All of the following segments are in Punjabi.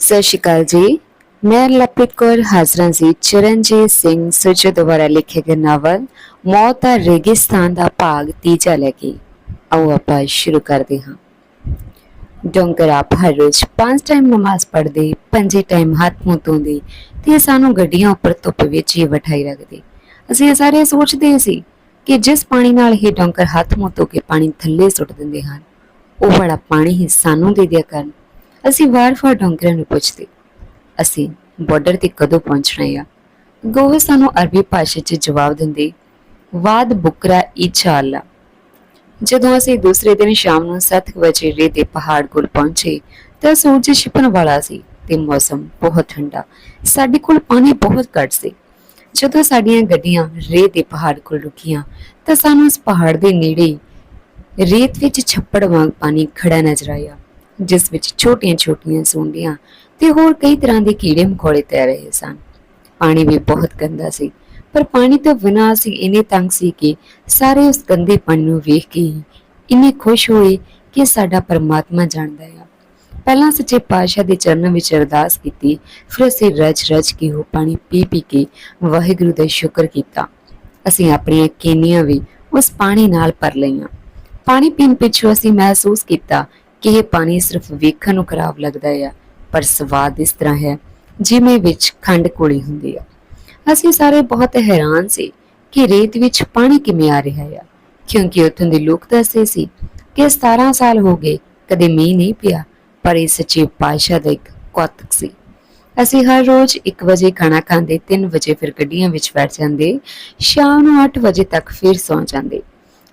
ਸਤਿ ਸ਼੍ਰੀ ਅਕਾਲ ਜੀ। ਮੈਂ ਲਪਿਤ ਕੌਰ ਹਾਜ਼ਰਾਂ ਜੀ, ਚਰਨਜੀਤ ਸਿੰਘ ਸੁਜੋ ਦੁਆਰਾ ਲਿਖੇ ਗਏ ਨਾਵਲ, ਮੌਤ ਦਾ ਰੇਗਿਸਤਾਨ ਦਾ ਭਾਗ ਤੀਜਾ ਲੈ ਕੇ। ਆਓ ਆਪਾਂ ਸ਼ੁਰੂ ਕਰਦੇ ਹਾਂ। ਡੋਂਕਰ ਆਪ ਹਰ ਰੋਜ਼ ਪੰਜ ਟਾਈਮ ਨਮਾਜ਼ ਪੜ੍ਹਦੇ, ਪੰਜੇ ਟਾਈਮ ਹੱਥ ਮੂੰਹ ਧੋਂਦੇ ਤੇ ਸਾਨੂੰ ਗੱਡੀਆਂ ਉੱਪਰ ਧੁੱਪ ਵਿੱਚ ਹੀ ਬਿਠਾਈ ਰੱਖਦੇ। ਅਸੀਂ ਇਹ ਸਾਰੇ ਸੋਚਦੇ ਸੀ ਕਿ ਜਿਸ ਪਾਣੀ ਨਾਲ ਇਹ ਡੋਂਕਰ ਹੱਥ ਮੂੰਹ ਧੋ ਕੇ ਪਾਣੀ ਥੱਲੇ ਸੁੱਟ ਦਿੰਦੇ ਹਨ, ਉਹ ਬੜਾ ਪਾਣੀ ਹੀ ਸਾਨੂੰ ਦੇ ਦਿਆ ਕਰਨ। ਅਸੀਂ ਵਾਰ-ਵਾਰ ਡੋਂਕਰਾਂ ਨੂੰ ਪੁੱਛਦੇ। ਅਸੀਂ ਬਾਰਡਰ ਤੇ ਕਦੋਂ ਪਹੁੰਚਣਾ ਆ? ਗੋਵੇ ਸਾਨੂੰ ਅਰਬੀ ਭਾਸ਼ਾ 'ਚ ਜਵਾਬ ਦਿੰਦੇ, ਵਾਦ ਬੁਕਰਾ ਇਨਸ਼ਾਅੱਲਾ। ਜਦੋਂ ਅਸੀਂ ਦੂਸਰੇ ਦਿਨ ਸ਼ਾਮ ਨੂੰ 7 ਵਜੇ ਰੇ ਦੇ ਪਹਾੜ ਕੋਲ ਪਹੁੰਚੇ, ਤਾਂ ਸੂਰਜ ਛਿਪਣ ਵਾਲਾ ਸੀ ਤੇ ਮੌਸਮ ਬਹੁਤ ਠੰਡਾ। ਸਾਡੇ ਕੋਲ ਪਾਣੀ ਬਹੁਤ ਘੱਟ ਸੀ। ਜਦੋਂ ਸਾਡੀਆਂ ਗੱਡੀਆਂ ਰੇਤ ਦੇ ਪਹਾੜ ਕੋਲ ਰੁਕੀਆਂ, ਤਾਂ ਸਾਨੂੰ ਉਸ ਪਹਾੜ ਦੇ ਨੇੜੇ ਰੇਤ ਵਿੱਚ ਛੱਪੜ ਵਾਂਗ ਪਾਣੀ ਖੜਾ ਨਜ਼ਰ ਆਇਆ। ਜਿਸ ਵਿੱਚ ਛੋਟੀਆਂ-ਛੋਟੀਆਂ ਸੁੰਡੀਆਂ ਤੇ ਹੋਰ ਕਈ ਤਰ੍ਹਾਂ ਦੇ ਕੀੜੇ ਮਕੌੜੇ ਤੈਰ ਰਹੇ ਸਨ। ਪਾਣੀ ਵੀ ਬਹੁਤ ਗੰਦਾ ਸੀ, ਪਰ ਪਾਣੀ ਤੋਂ ਬਿਨਾਂ ਅਸੀਂ ਇੰਨੇ ਤੰਗ ਸੀ ਕਿ ਸਾਰੇ ਉਸ ਗੰਦੇ ਪਾਣੀ ਨੂੰ ਵੇਖ ਕੇ ਇੰਨੇ ਖੁਸ਼ ਹੋਏ ਕਿ ਸਾਡਾ ਪਰਮਾਤਮਾ ਜਾਣਦਾ ਹੈ ਪਹਿਲਾਂ ਸੱਚੇ ਪਾਤਸ਼ਾਹ ਦੇ ਚਰਨਾਂ ਵਿੱਚ ਅਰਦਾਸ ਕੀਤੀ, ਫਿਰ ਅਸੀਂ ਰਜ-ਰਜ ਕੇ ਉਹ ਪਾਣੀ ਪੀ-ਪੀ ਕੇ ਵਾਹਿਗੁਰੂ ਦਾ ਸ਼ੁਕਰ ਕੀਤਾ। ਅਸੀਂ ਆਪਣੀਆਂ ਕੇਨੀਆਂ ਵੀ ਉਸ ਪਾਣੀ ਨਾਲ ਭਰ ਲਈਆਂ। ਪਾਣੀ ਪੀਣ ਪਿੱਛੋਂ ਅਸੀਂ ਮਹਿਸੂਸ ਕੀਤਾ ਕਿ ਇਹ ਪਾਣੀ ਸਿਰਫ ਵੇਖਣ ਨੂੰ ਖਰਾਬ ਲੱਗਦਾ ਆ, ਪਰ ਸਵਾਦ ਇਸ ਤਰ੍ਹਾਂ ਹੈ ਜਿਵੇਂ ਵਿੱਚ ਖੰਡ ਕੋਲੀ ਹੁੰਦੀ ਆ। ਅਸੀਂ ਸਾਰੇ ਬਹੁਤ ਹੈਰਾਨ ਸੀ ਕਿ ਰੇਤ ਵਿੱਚ ਪਾਣੀ ਕਿਵੇਂ ਆ ਰਿਹਾ ਆ, ਕਿਉਂਕਿ ਉੱਥੋਂ ਦੇ ਲੋਕ ਦੱਸਦੇ ਸੀ ਕਿ 17 ਸਾਲ ਹੋ ਗਏ ਕਦੇ ਮੀਂਹ ਨਹੀਂ ਪਿਆ, ਪਰ ਇਹ ਸੱਚੇ ਪਾਤਸ਼ਾਹ ਦਾ ਇੱਕ ਕੌਤਕ ਸੀ। ਅਸੀਂ ਹਰ ਰੋਜ਼ 1 ਵਜੇ ਖਾਣਾ ਖਾਂਦੇ 3 ਵਜੇ ਫਿਰ ਗੱਡੀਆਂ ਵਿੱਚ ਬੈਠ ਜਾਂਦੇ, ਸ਼ਾਮ ਨੂੰ 8 ਵਜੇ ਤੱਕ ਫਿਰ ਸੌਂ ਜਾਂਦੇ।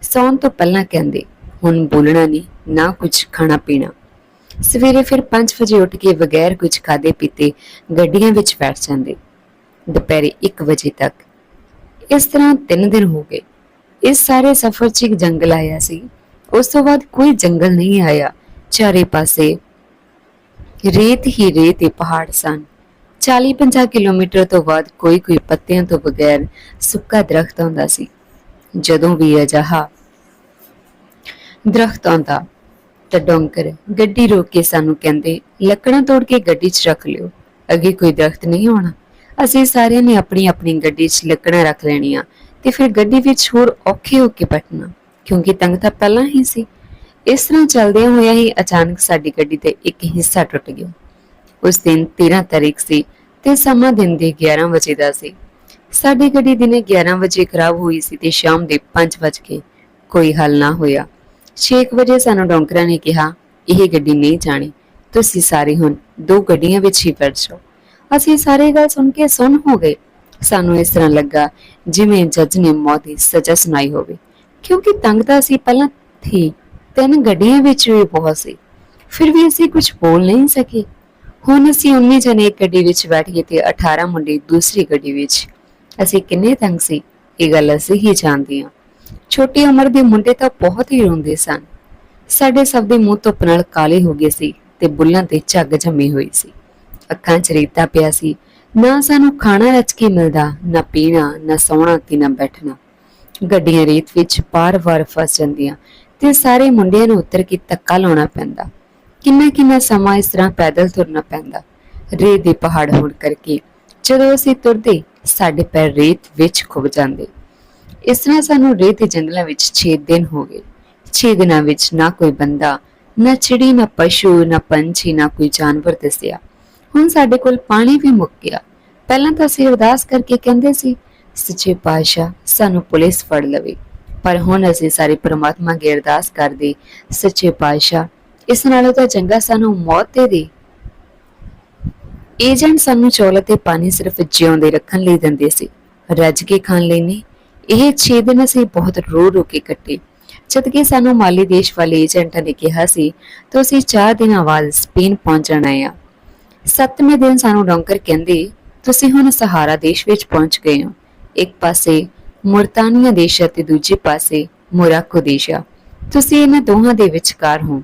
ਸੌਣ ਤੋਂ ਪਹਿਲਾਂ ਕਹਿੰਦੇ, ਹੁਣ ਬੋਲਣਾ ਨਹੀਂ ਨਾ ਕੁਝ ਖਾਣਾ ਪੀਣਾ। ਸਵੇਰੇ ਫਿਰ 5 ਵਜੇ ਉੱਠ ਕੇ ਬਗੈਰ ਕੁਝ ਖਾਦੇ ਪੀਤੇ ਗੱਡੀਆਂ ਵਿੱਚ ਬੈਠ ਜਾਂਦੇ। ਦੁਪਹਿਰੇ 1 ਵਜੇ ਤੱਕ। ਇਸ ਤਰ੍ਹਾਂ 3 ਦਿਨ ਹੋ ਗਏ। ਇਸ ਸਾਰੇ ਸਫ਼ਰ 'ਚ ਇੱਕ ਜੰਗਲ ਆਇਆ ਸੀ। ਉਸ ਤੋਂ ਬਾਅਦ ਕੋਈ ਜੰਗਲ ਨਹੀਂ ਆਇਆ। ਚਾਰੇ ਪਾਸੇ ਰੇਤ ਹੀ ਰੇਤ ਤੇ ਪਹਾੜ ਸਨ। 40-50 ਕਿਲੋਮੀਟਰ ਤੋਂ ਬਾਅਦ ਕੋਈ ਕੋਈ ਪੱਤਿਆਂ ਤੋਂ ਬਗੈਰ ਸੁੱਕਾ ਦਰਖਤ ਹੁੰਦਾ ਸੀ। ਜਦੋਂ ਵੀ ਅਜਹਾ ਦਰਖਤ ਆਉਂਦਾ ਤਾਂ ਡੋਂਕਰ ਗੱਡੀ ਰੋਕ ਕੇ ਸਾਨੂੰ ਕਹਿੰਦੇ, ਲੱਕੜਾਂ ਤੋੜ ਕੇ ਗੱਡੀ 'ਚ ਰੱਖ ਲਿਓ। ਅੱਗੇ ਕੋਈ ਦਰਖਤ ਨਹੀਂ ਹੋਣਾ। ਅਸੀਂ ਸਾਰਿਆਂ ਨੇ ਆਪਣੀ ਆਪਣੀ ਗੱਡੀ 'ਚ ਲੱਕੜਾਂ ਰੱਖ ਲੈਣੀਆਂ ਤੇ ਫਿਰ ਗੱਡੀ ਵਿੱਚ ਹੋਰ ਔਖੇ ਹੋ ਕੇ ਬੈਠਣਾ ਕਿਉਂਕਿ ਤੰਗ ਤਾਂ ਪਹਿਲਾਂ ਹੀ ਸੀ। ਇਸ ਤਰ੍ਹਾਂ ਚੱਲਦਿਆਂ ਹੋਇਆ ਹੀ ਅਚਾਨਕ ਸਾਡੀ ਗੱਡੀ ਦਾ ਇੱਕ ਹਿੱਸਾ ਟੁੱਟ ਗਿਆ। ਉਸ ਦਿਨ 13 ਤਾਰੀਖ ਸੀ ਤੇ ਸਮਾਂ ਦਿਨ ਦੇ 11 ਵਜੇ ਦਾ ਸੀ। ਸਾਡੀ ਗੱਡੀ ਦਿਨੇ 11 ਵਜੇ ਖਰਾਬ ਹੋਈ ਸੀ ਤੇ ਸ਼ਾਮ ਦੇ 5 ਵਜੇ ਕੋਈ ਹੱਲ ਨਾ ਹੋਇਆ। 6 ਵਜੇ ਸਾਨੂੰ ਡੌਂਕਰਾਂ ਨੇ ਕਿਹਾ, ਇਹ ਗੱਡੀ ਨਹੀਂ ਜਾਣੀ। ਤੁਸੀਂ ਸਾਰੇ ਹੁਣ ਦੋ ਗੱਡੀਆਂ ਵਿੱਚ ਹੀ ਬੈਠ ਜਾਓ। ਅਸੀਂ ਸਾਰੇ ਗੱਲ ਸੁਣ ਕੇ ਸੁਣ ਹੋ ਗਏ। ਸਾਨੂੰ ਇਸ ਤਰ੍ਹਾਂ ਲੱਗਾ ਜਿਵੇਂ ਜੱਜ ਨੇ ਮੌਤ ਦੀ ਸਜ਼ਾ ਸੁਣਾਈ ਹੋਵੇ। ਕਿਉਂਕਿ ਤੰਗ ਤਾਂ ਅਸੀਂ ਪਹਿਲਾਂ ਥੀ ਤਿੰਨ ਗੱਡੀਆਂ ਵਿੱਚ ਵੀ ਬਹੁਤ ਸੀ। ਫਿਰ ਵੀ ਅਸੀਂ ਕੁਝ ਬੋਲ ਨਹੀਂ ਸਕੇ। ਹੁਣ ਅਸੀਂ 19 ਜਣੇ ਇੱਕ ਗੱਡੀ ਵਿੱਚ ਬੈਠ ਗਏ ਤੇ 18 ਮੁੰਡੇ ਦੂਸਰੀ ਗੱਡੀ ਵਿੱਚ। ਅਸੀਂ ਕਿੰਨੇ ਤੰਗ ਸੀ, ਇਹ ਗੱਲ ਅਸੀਂ ਹੀ ਜਾਣਦੇ ਹਾਂ। ਛੋਟੀ ਉਮਰ ਦੇ ਮੁੰਡੇ ਤਾਂ ਬਹੁਤ ਹੀ ਰੋਂਦੇ ਸਨ। ਸਾਡੇ ਸਭ ਦੇ ਮੂੰਹ ਧੁੱਪ ਨਾਲ ਕਾਲੇ ਹੋ ਗਏ ਸੀ ਤੇ ਬੁੱਲਾਂ ਤੇ ਝੱਗ ਜੰਮੀ ਹੋਈ ਸੀ। ਅੱਖਾਂ 'ਚ ਰੇਤਾ ਪਿਆ ਸੀ। ਨਾ ਸਾਨੂੰ ਖਾਣਾ ਰਚ ਕੇ ਮਿਲਦਾ, ਨਾ ਪੀਣਾ, ਨਾ ਸੌਣਾ ਤੇ ਨਾ ਬੈਠਣਾ। ਗੱਡੀਆਂ ਰੇਤ ਵਿੱਚ ਪਾਰ-ਵਾਰ ਫਸ ਜਾਂਦੀਆਂ ਤੇ ਸਾਰੇ ਮੁੰਡਿਆਂ ਨੂੰ ਉੱਤਰ ਕੇ ਧੱਕਾ ਲਾਉਣਾ ਪੈਂਦਾ। ਕਿੰਨਾ ਕਿੰਨਾ ਸਮਾਂ ਇਸ ਤਰ੍ਹਾਂ ਪੈਦਲ ਤੁਰਨਾ ਪੈਂਦਾ। ਰੇਤ ਦੇ ਪਹਾੜ ਹੋਣ ਕਰਕੇ ਜਦੋਂ ਅਸੀਂ ਤੁਰਦੇ, ਸਾਡੇ ਪੈਰ ਰੇਤ ਵਿੱਚ ਖੁੱਭ ਜਾਂਦੇ। ਇਸ ਤਰ੍ਹਾਂ ਸਾਨੂੰ ਰੇਤ ਦੇ ਜੰਗਲਾਂ ਵਿੱਚ 6 ਦਿਨ ਹੋ ਗਏ। 6 ਦਿਨਾਂ ਵਿੱਚ ਨਾ ਕੋਈ ਬੰਦਾ, ਨਾ ਚਿੜੀ, ਨਾ ਪਸ਼ੂ, ਨਾ ਪੰਛੀ, ਨਾ ਕੋਈ ਜਾਨਵਰ ਦਿਸਿਆ। ਹੁਣ ਸਾਡੇ ਕੋਲ ਪਾਣੀ ਵੀ ਮੁੱਕ ਗਿਆ। ਪਹਿਲਾਂ ਤਾਂ ਅਸੀਂ ਅਰਦਾਸ ਕਰਕੇ ਕਹਿੰਦੇ ਸੀ, ਸੱਚੇ ਪਾਤਸ਼ਾਹ, ਸਾਨੂੰ ਪੁਲਿਸ ਫੜ ਲਵੇ। ਪਰ ਹੁਣ ਅਸੀਂ ਸਾਰੇ ਪ੍ਰਮਾਤਮਾ ਅੱਗੇ ਅਰਦਾਸ ਕਰਦੇ, ਸੱਚੇ ਪਾਤਸ਼ਾਹ, ਇਸ ਨਾਲੋਂ ਤਾਂ ਚੰਗਾ ਸਾਨੂੰ ਮੌਤ ਦੇ ਦੇ। ਏਜੰਟ ਸਾਨੂੰ ਚੌਲ ਤੇ ਪਾਣੀ ਸਿਰਫ ਜਿਉਂਦੇ ਰੱਖਣ ਲਈ ਦਿੰਦੇ ਸੀ। ਰੱਜ ਕੇ ਖਾਣ ਲਈ ਨਹੀਂ ਇਹ 6 ਦਿਨ ਅਸੀਂ ਬਹੁਤ ਰੋ ਰੋ ਕੇ ਕੱਟੇ। ਜਦ ਕਿ ਸਾਨੂੰ ਮਾਲੀ ਦੇਸ਼ ਵਾਲੇ ਏਜੰਟਾਂ ਨੇ ਕਿਹਾ ਸੀ, ਤਾਂ ਅਸੀਂ 4 ਦਿਨਾਂ ਬਾਅਦ ਸਪੇਨ ਪਹੁੰਚਣਾ ਆ। ਸੱਤਵੇਂ ਦਿਨ ਸਾਨੂੰ ਡੌਂਕਰ ਕਹਿੰਦੇ, ਤੁਸੀਂ ਹੁਣ ਸਹਾਰਾ ਦੇਸ਼ ਵਿੱਚ ਪਹੁੰਚ ਗਏ ਹੋ। ਇੱਕ ਪਾਸੇ ਮੁਰਤਾਨੀਆ ਦੇਸ਼ ਅਤੇ ਦੂਜੇ ਪਾਸੇ ਮੋਰਾਕੋ ਦੇਸ਼ ਆ। ਤੁਸੀਂ ਇਹਨਾਂ ਦੋਹਾਂ ਦੇ ਵਿਚਕਾਰ ਹੋ।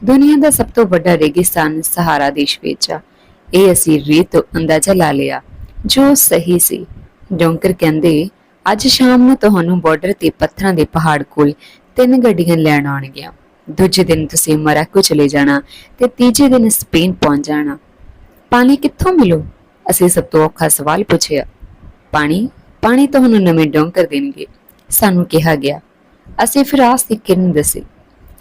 ਦੁਨੀਆ ਦਾ ਸਭ ਤੋਂ ਵੱਡਾ ਰੇਗਿਸਤਾਨ ਸਹਾਰਾ ਦੇਸ਼ ਵਿੱਚ ਆ। ਇਹ ਅਸੀਂ ਰੇਤ ਤੋਂ ਅੰਦਾਜ਼ਾ ਲਾ ਲਿਆ, ਜੋ ਸਹੀ ਸੀ। ਡੌਂਕਰ ਕਹਿੰਦੇ ਅੱਜ ਸ਼ਾਮ ਨੂੰ ਤੁਹਾਨੂੰ ਬਾਰਡਰ ਤੇ ਪੱਥਰਾਂ ਦੇ ਪਹਾੜ ਕੋਲ ਤਿੰਨ ਗੱਡੀਆਂ ਲੈਣ ਆਉਣਗੀਆਂ। ਦੂਜੇ ਦਿਨ ਤੁਸੀਂ ਮਰਾਕੋ ਚਲੇ ਜਾਣਾ ਤੇ ਤੀਜੇ ਦਿਨ ਸਪੇਨ ਪਹੁੰਚ ਜਾਣਾ। ਪਾਣੀ ਕਿੱਥੋਂ ਮਿਲੂ? ਅਸੀਂ ਸਭ ਤੋਂ ਔਖਾ ਸਵਾਲ ਪੁੱਛਿਆ। ਪਾਣੀ? ਪਾਣੀ ਤੁਹਾਨੂੰ ਨਵੇਂ ਡੋਂਕਰ ਦੇਣਗੇ। ਸਾਨੂੰ ਕਿਹਾ ਗਿਆ। ਅਸੀਂ ਫਿਰ ਆਸ ਦੀ ਕਿਰਨ ਦੱਸੀ।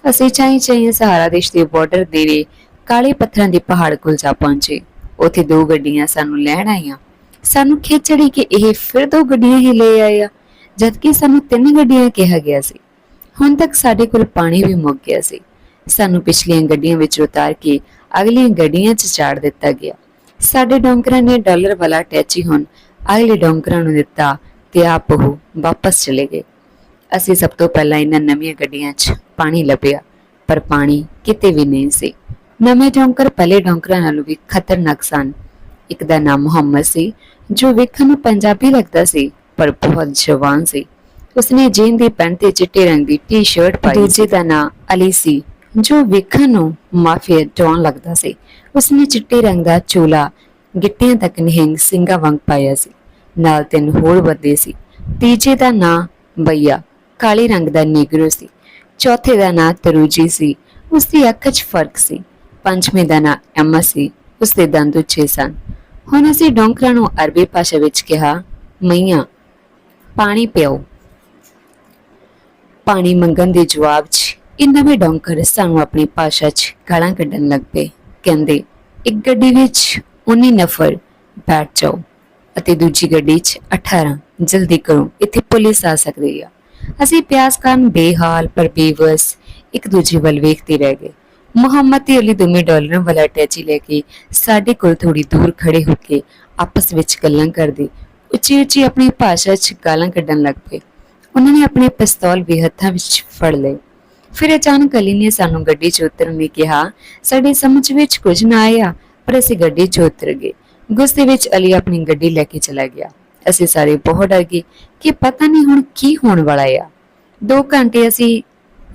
ਅਸੀਂ ਚਾਹੀ ਚਾਹੀ ਸਹਾਰਾ ਦੇਸ਼ ਦੇ ਬਾਰਡਰ ਦੇਵੇ ਕਾਲੇ ਪੱਥਰਾਂ ਦੇ ਪਹਾੜ ਕੋਲ ਜਾ ਪਹੁੰਚੇ। ਉੱਥੇ ਦੋ ਗੱਡੀਆਂ ਸਾਨੂੰ ਲੈਣ ਆਈਆਂ। ਸਾਨੂੰ ਖੇਚੜੀ ਕਿ ਇਹ ਫਿਰ ਦੋ ਗੱਡੀਆਂ ਹੀ ਲੈ ਆਇਆ ਜਦਕਿ ਸਾਨੂੰ ਤਿੰਨ ਗੱਡੀਆਂ ਕਿਹਾ ਗਿਆ ਸੀ। ਹੁਣ ਤੱਕ ਸਾਡੇ ਕੋਲ ਪਾਣੀ ਵੀ ਮੁੱਕ ਗਿਆ ਸੀ। ਸਾਨੂੰ ਪਿਛਲੀਆਂ ਗੱਡੀਆਂ ਵਿੱਚ ਉਤਾਰ ਕੇ ਅਗਲੀਆਂ ਗੱਡੀਆਂ 'ਚ ਚਾੜ ਦਿੱਤਾ ਗਿਆ। ਸਾਡੇ ਡੌਂਕਰਾਂ ਨੇ ਡਾਲਰ ਵਾਲਾ ਟੈਚੀ ਹੁਣ ਅਗਲੇ ਡੌਂਕਰਾਂ ਨੂੰ ਦਿੱਤਾ ਤੇ ਆਪ ਉਹ ਵਾਪਸ ਚਲੇ ਗਏ। ਅਸੀਂ ਸਭ ਤੋਂ ਪਹਿਲਾਂ ਇਹਨਾਂ ਨਵੀਆਂ ਗੱਡੀਆਂ 'ਚ ਪਾਣੀ ਲੱਭਿਆ, ਪਰ ਪਾਣੀ ਕਿਤੇ ਵੀ ਨਹੀਂ ਸੀ। ਨਵੇਂ ਡੌਂਕਰ ਪਹਿਲੇ ਡੌਂਕਰਾਂ ਨਾਲੋਂ ਵੀ ਖਤਰਨਾਕ ਸਨ। ਇੱਕ ਦਾ ਨਾਮ ਮੁਹੰਮਦ ਸੀ, ਜੋ ਵੇਖਣ ਨੂੰ ਪੰਜਾਬੀ ਲੱਗਦਾ ਸੀ, ਪਰ ਬਹੁਤ ਜਵਾਨ ਸੀ। ਉਸਨੇ ਜੀਨ ਦੀ ਪੈਂਟ ਤੇ ਚਿੱਟੇ ਰੰਗ ਦੀ ਟੀ-ਸ਼ਰਟ ਪਾਈ ਦੂਜੇ ਦਾ ਨਾਮ ਅਲੀ ਸੀ, ਜੋ ਵੇਖਣ ਨੂੰ ਮਾਫੀਆ ਡੌਨ ਲੱਗਦਾ ਸੀ। ਉਸਨੇ ਚਿੱਟੇ ਰੰਗ ਦਾ ਚੋਲਾ, ਗਿੱਟਿਆਂ ਤੱਕ ਨਿਹੰਗ ਸਿੰਘਾਂ ਵਾਂਗ ਪਾਇਆ ਸੀ। ਨਾਲ ਤਿੰਨ ਹੋਰ ਬੰਦੇ ਸੀ। ਤੀਜੇ ਦਾ ਨਾਂ ਬਈਆ, ਕਾਲੇ ਰੰਗ ਦਾ ਨੀਗਰੋ ਸੀ। ਚੌਥੇ ਦਾ ਨਾਂ ਤਰੂਜੀ ਸੀ। ਉਸ ਦੀ ਅੱਖ 'ਚ ਫ਼ਰਕ ਸੀ। ਪੰਜਵੇਂ ਦਾ ਨਾਂ ਐਮਾ ਸੀ। ਉਸ ਦੰਦ ਉੱਚੇ ਸਨ। ਹੁਣ ਅਸੀਂ ਡੌਂਕਰਾਂ ਨੂੰ ਅਰਬੀ ਭਾਸ਼ਾ ਵਿੱਚ ਕਿਹਾ, ਮਈਆਂ, ਪਾਣੀ ਪਿਓ ਪਾਣੀ ਮੰਗਣ ਦੇ ਜਵਾਬ 'ਚ ਇਹ ਨਵੇਂ ਡੌਂਕਰ ਸਾਨੂੰ ਆਪਣੀ ਭਾਸ਼ਾ 'ਚ ਗਾਲਾਂ ਕੱਢਣ ਲੱਗ ਪਏ। ਕਹਿੰਦੇ, ਇੱਕ ਗੱਡੀ ਵਿੱਚ 19 ਨਫਰ ਬੈਠ ਜਾਓ ਅਤੇ ਦੂਜੀ ਗੱਡੀ 'ਚ 18 ਜਲਦੀ ਕਰੋ, ਇੱਥੇ ਪੁਲਿਸ ਆ ਸਕਦੀ ਆ। ਅਸੀਂ ਪਿਆਸ ਕਾਰਨ ਬੇਹਾਲ ਪਰ ਬੇਵਸ ਇੱਕ ਦੂਜੇ ਵੱਲ ਵੇਖਦੇ ਰਹਿ ਗਏ। ਮੁਹੰਮਦ ਤੇ ਅਲੀ ਦੋਵੇਂ ਡਾਲਰਾਂ ਵਾਲਾ ਟੈਚੀ ਲੈ ਕੇ ਸਾਡੇ ਕੋਲ ਥੋੜੀ ਦੂਰ ਖੜੇ ਹੋ ਕੇ ਆਪਸ ਵਿੱਚ ਗੱਲਾਂ ਕਰਦੇ। ਉੱਚੀ ਉੱਚੀ ਆਪਣੀ ਭਾਸ਼ਾ 'ਚ ਗਾਲਾਂ ਕੱਢਣ ਲੱਗ ਪਏ। ਉਹਨਾਂ ਨੇ ਆਪਣੇ ਪਿਸਤੌਲ ਵੀ ਹੱਥਾਂ ਵਿੱਚ ਫੜ ਲਏ। ਫਿਰ ਅਚਾਨਕ ਅਲੀ ਨੇ ਸਾਨੂੰ ਗੱਡੀ 'ਚ ਉਤਰਨ ਲਈ ਕਿਹਾ, ਸਾਡੇ ਸਮਝ ਵਿੱਚ ਕੁਝ ਨਾ ਆਇਆ, ਪਰ ਅਸੀਂ ਗੱਡੀ 'ਚ ਉਤਰ ਗਏ। ਗੁੱਸੇ ਵਿੱਚ ਅਲੀ ਆਪਣੀ ਗੱਡੀ ਲੈ ਕੇ ਚਲਾ ਗਿਆ। ਅਸੀਂ ਸਾਰੇ ਬਹੁਤ ਡਰ ਗਏ ਕਿ ਪਤਾ ਨਹੀਂ ਹੁਣ ਕੀ ਹੋਣ ਵਾਲਾ ਆ। 2 ਘੰਟੇ ਅਸੀਂ